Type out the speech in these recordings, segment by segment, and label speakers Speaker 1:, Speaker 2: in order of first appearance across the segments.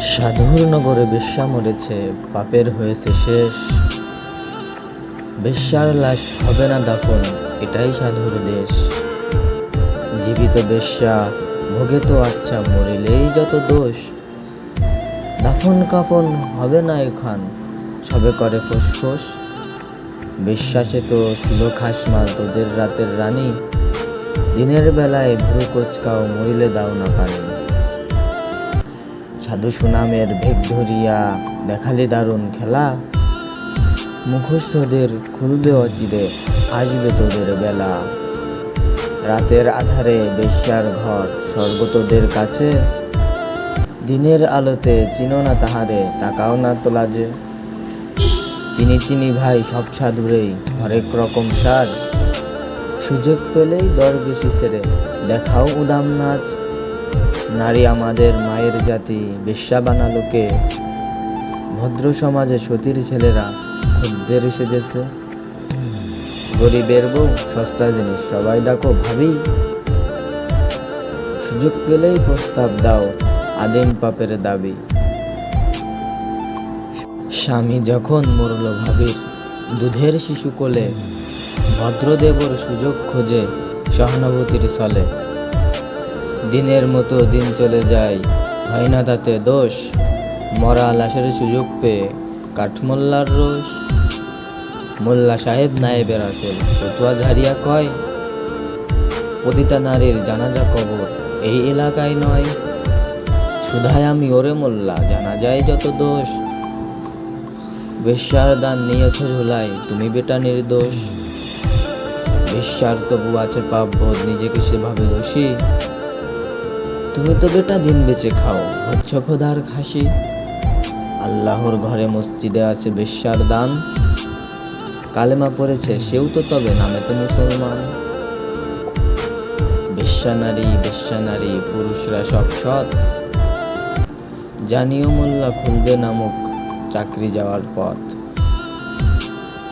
Speaker 1: সাধুর নগরে বেশ্যা মরেছে, পাপের হয়েছে শেষ। বেশ্যার লাশ হবে না দাফন, এটাই সাধুর দেশ। জীবিত বেশ্যা, ভোগে তো আচ্ছা মরিলেই যত দোষ। দাফন কাফন হবে না এখান, সবে করে ফুসফুস। বিশ্বাসে তো ছিল খাসমাল তোদের রাতের রানী। দিনের বেলায় ভ্রু কোচকাও, মরিলে দাও না পানি। সাধু সুনামের ভেগ ধরিয়া দেখালে দারুণ খেলা। মুখস্থদের খুলবে অচিরে, আসবে তোদের বেলা। রাতের আধারে বেশ্যার ঘর, স্বর্গ তোদের কাছে। দিনের আলোতে চিনো না তাহারে, তাকাও না তোলা যে। চিনি চিনি ভাই, সব সাধুরেই, হরেক রকম সার। সুযোগ পেলেই দর বেশি সেরে, দেখাও উদাম নাচ। নারী আমাদের মায়ের জাতি বেশ্যা বানালোকে ভদ্র সমাজে সতীর ছেলেরা খদ্দের সেজেছে। গরিবের বউ, সস্তা জিনিস সবাই ডাকো, ভাবি। সুযোগ পেলেই প্রস্তাব দাও, আদিম পাপের দাবি। স্বামী যখন মরল ভাবির দুধের শিশু কোলে, ভদ্রদেবর সুযোগ খোঁজে সহানুভূতির চলে দিনের মতো দিন চলে যায়। হয় না তাতে দোষ? মরা লাশের সুযোগ পেয়ে কাঠমোল্লার রোষ? মোল্লা সাহেব নায়েবের আসেন ফতুয়া ঝাড়িয়া কয়, পতিতা নারীর জানাজা কবর এই এলাকায় নয়। সুধায় আমি ওরে মোল্লা জানা যায় যত দোষ। বেশ্যার দান নিয়েছ ঝোলাই, তুমি বেটা নির্দোষ। বেশ্যার তবু আছে পাপ বোধ, নিজেকে সেভাবে দোষী। তুমি তো বেটা দিন বেঁচে খাও, হচ্ছ খোদার খাসি। আল্লাহর ঘরে মসজিদে আছে বেশ্যার দান। কালেমা পড়েছে, সেও তো তবে নামে তো মুসলমান। বেশ্যা নারী বেশ্যা নারী, পুরুষরা সব সৎ। জানিও মোল্লা, খুলবে নামক চাকরি যাওয়ার পথ।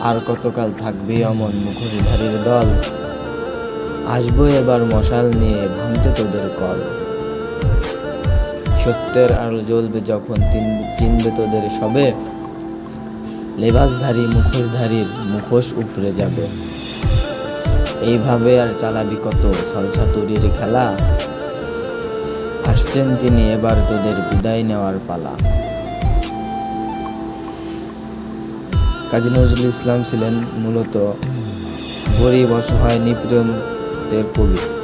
Speaker 1: আর কতকাল থাকবে অমন মুখোশধারীর দল? আসব এবার মশাল নিয়ে ভাঙতে তোদের কল। সত্যের আলো জ্বলবে যখন তিন- চিনবে তোদের সবে। লেবাসধারী, মুখোশধারীর মুখোশ উপরে যাবে। এইভাবে আর চালাবি কত ছলছাতুরির খেলা? আসছেন তিনি এবার তোদের বিদায় নেওয়ার পালা। কাজী নজরুল ইসলাম ছিলেন মূলত গরিব, অসহায় নিপীড়নদের কবি